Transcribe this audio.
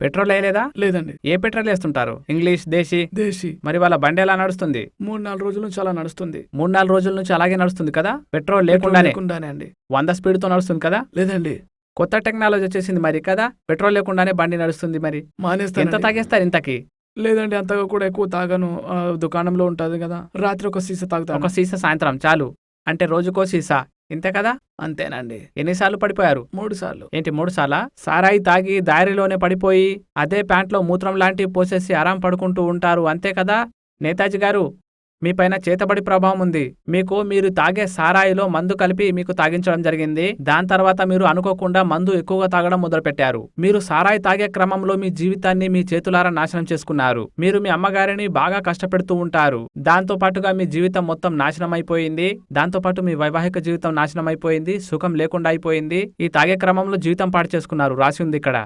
Petrol వేయలేదా? లేదండి. ఏ పెట్రోల్ వేస్తుంటారు? ఇంగ్లీష్ దేశీ? దేశీ. మరి వాళ్ళ బండి ఎలా నడుస్తుంది? మూడు నాలుగు రోజుల నుంచి అలా నడుస్తుంది. మూడు నాలుగు రోజుల నుంచి అలాగే నడుస్తుంది కదా? పెట్రోల్ లేకుండానే. లేకుండానే అండి. వంద స్పీడ్తో నడుస్తుంది కదా? లేదండి. కొత్త టెక్నాలజీ వచ్చేసింది మరి కదా? పెట్రోల్ లేకుండానే బండి నడుస్తుంది మరి. ఎంత మానేస్తాను తాగేస్తారు ఇంతకి? లేదండి అంతగా కూడా ఎక్కువ తాగాను. దుకాణంలో ఉంటది కదా? రాత్రి ఒక సీసా ఒక తాగుతాను సీసా సాయంత్రం చాలు. అంటే రోజుకో సీసా. ఇంతే కదా? అంతేనండి. ఎన్నిసార్లు పడిపోయారు? మూడు సార్లు ఏంటి మూడు సార్లా సారాయి తాగి దారిలోనే పడిపోయి అదే ప్యాంట్లో మూత్రం లాంటివి పోసేసి ఆరాం పడుకుంటూ ఉంటారు అంతే కదా? నేతాజీ గారు మీపైన చేతబడి ప్రభావం ఉంది. మీకు మీరు తాగే సారాయిలో మందు కలిపి మీకు తాగించడం జరిగింది. దాని తర్వాత మీరు అనుకోకుండా మందు ఎక్కువగా తాగడం మొదలుపెట్టారు. మీరు సారాయి తాగే క్రమంలో మీ జీవితాన్ని మీ చేతులారా నాశనం చేసుకున్నారు. మీరు మీ అమ్మగారిని బాగా కష్టపెడుతూ ఉంటారు. దాంతో పాటుగా మీ జీవితం మొత్తం నాశనం అయిపోయింది దాంతో పాటు మీ వైవాహిక జీవితం నాశనం అయిపోయింది సుఖం లేకుండా అయిపోయింది. ఈ తాగే క్రమంలో జీవితం పాడు చేసుకున్నారు. రాసి ఉంది ఇక్కడ.